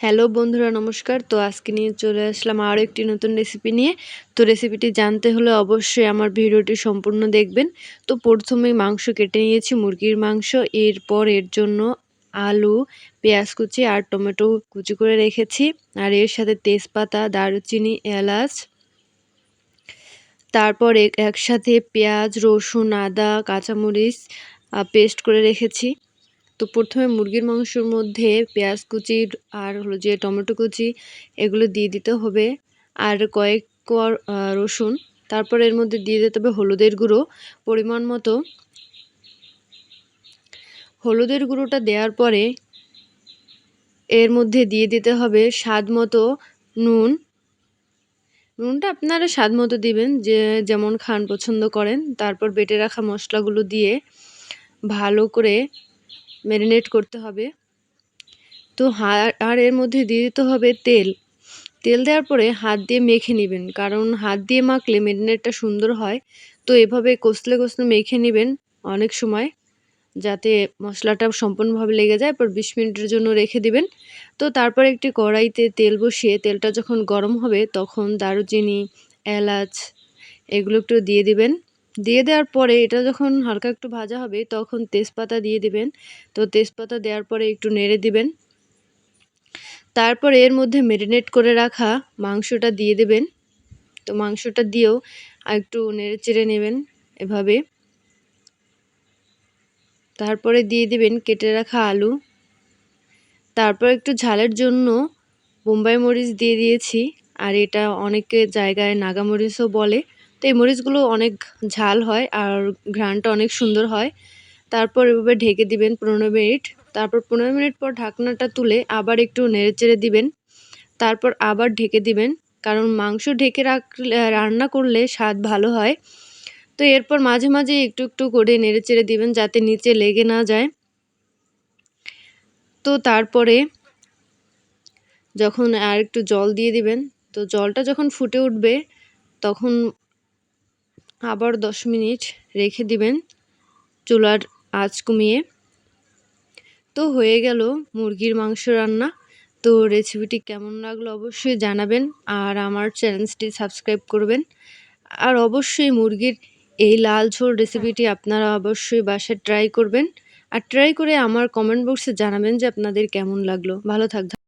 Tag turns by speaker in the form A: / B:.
A: Hello বন্ধুরা, নমস্কার। তো আজকে নিয়ে চলে আসলাম আরও একটি নতুন রেসিপি নিয়ে। তো রেসিপিটি জানতে হলে অবশ্যই আমার ভিডিওটি সম্পূর্ণ দেখবেন। তো প্রথমেই মাংস কেটে নিয়েছি, মুরগির মাংস। এরপর এর জন্য আলু, পেঁয়াজ কুচি আর টমেটো কুচি করে রেখেছি। আর এর সাথে তেজপাতা, দারুচিনি, এলাচ। তারপর একসাথে পেঁয়াজ, রসুন, আদা, কাঁচামরিচ পেস্ট করে রেখেছি। তো প্রথমে মুরগির মাংসর মধ্যে পেঁয়াজ কুচি আর হলো যে টমেটো কুচি এগুলো দিয়ে দিতে হবে। আর কয়েক রসুন, তারপর এর মধ্যে দিয়ে দিতে হবে হলুদের গুঁড়ো। পরিমাণ মতো হলুদের গুঁড়োটা দেওয়ার পরে এর মধ্যে দিয়ে দিতে হবে স্বাদ মতো নুন। নুনটা আপনারা স্বাদ মতো দিবেন, যে যেমন খান পছন্দ করেন। তারপর বেটে রাখা মশলাগুলো দিয়ে ভালো করে ম্যারিনেট করতে হবে। তো আর এর মধ্যে দিয়ে দিতে হবে তেল। তেল দেওয়ার পরে হাত দিয়ে মেখে নেবেন, কারণ হাত দিয়ে মাখলে ম্যারিনেটটা সুন্দর হয়। তো এভাবে কষলে কষলে মেখে নেবেন অনেক সময়, যাতে মশলাটা সম্পূর্ণভাবে লেগে যায়। পর বিশ মিনিটের জন্য রেখে দিবেন। তো তারপর একটি কড়াইতে তেল বসিয়ে তেলটা যখন গরম হবে, তখন দারুচিনি, এলাচ, এগুলো একটু দিয়ে দিবেন। দিয়ে দেওয়ার পরে এটা যখন হালকা একটু ভাজা হবে, তখন তেজপাতা দিয়ে দিবেন। তো তেজপাতা দেওয়ার পরে একটু নেড়ে দিবেন। তারপর এর মধ্যে ম্যারিনেট করে রাখা মাংসটা দিয়ে দেবেন। তো মাংসটা দিয়েও একটু নেড়ে চেড়ে নেবেন এভাবে। তারপরে দিয়ে দিবেন কেটে রাখা আলু। তারপর একটু ঝালের জন্য বোম্বাই মরিচ দিয়ে দিয়েছি। আর এটা অনেকে জায়গায় নাগামরিচও বলে। তো এই মরিচগুলো অনেক ঝাল হয় আর ঘ্রাণটা অনেক সুন্দর হয়। তারপর এভাবে ঢেকে দিবেন পনেরো মিনিট। তারপর পনেরো মিনিট পর ঢাকনাটা তুলে আবার একটু নেড়ে চেড়ে দিবেন। তারপর আবার ঢেকে দিবেন। কারণ মাংস ঢেকে রাখলে, রান্না করলে স্বাদ ভালো হয়। তো এরপর মাঝে মাঝে একটু একটু করে নেড়ে চেড়ে দিবেন যাতে নিচে লেগে না যায়। তো তারপরে যখন আর একটু জল দিয়ে দিবেন, তো জলটা যখন ফুটে উঠবে, তখন আবার দশ মিনিট রেখে দিবেন চুলার আঁচ কমিয়ে। তো হয়ে গেল মুরগির মাংস রান্না। তো রেসিপিটি কেমন লাগল অবশ্যই জানাবেন আর আমার চ্যানেলটি সাবস্ক্রাইব করবেন। আর অবশ্যই মুরগির এই লাল ঝোল রেসিপিটি আপনারা অবশ্যই বাসায় ট্রাই করবেন। আর ট্রাই করে আমার কমেন্ট বক্সে জানাবেন যে আপনাদের কেমন লাগল। ভালো থাকবেন।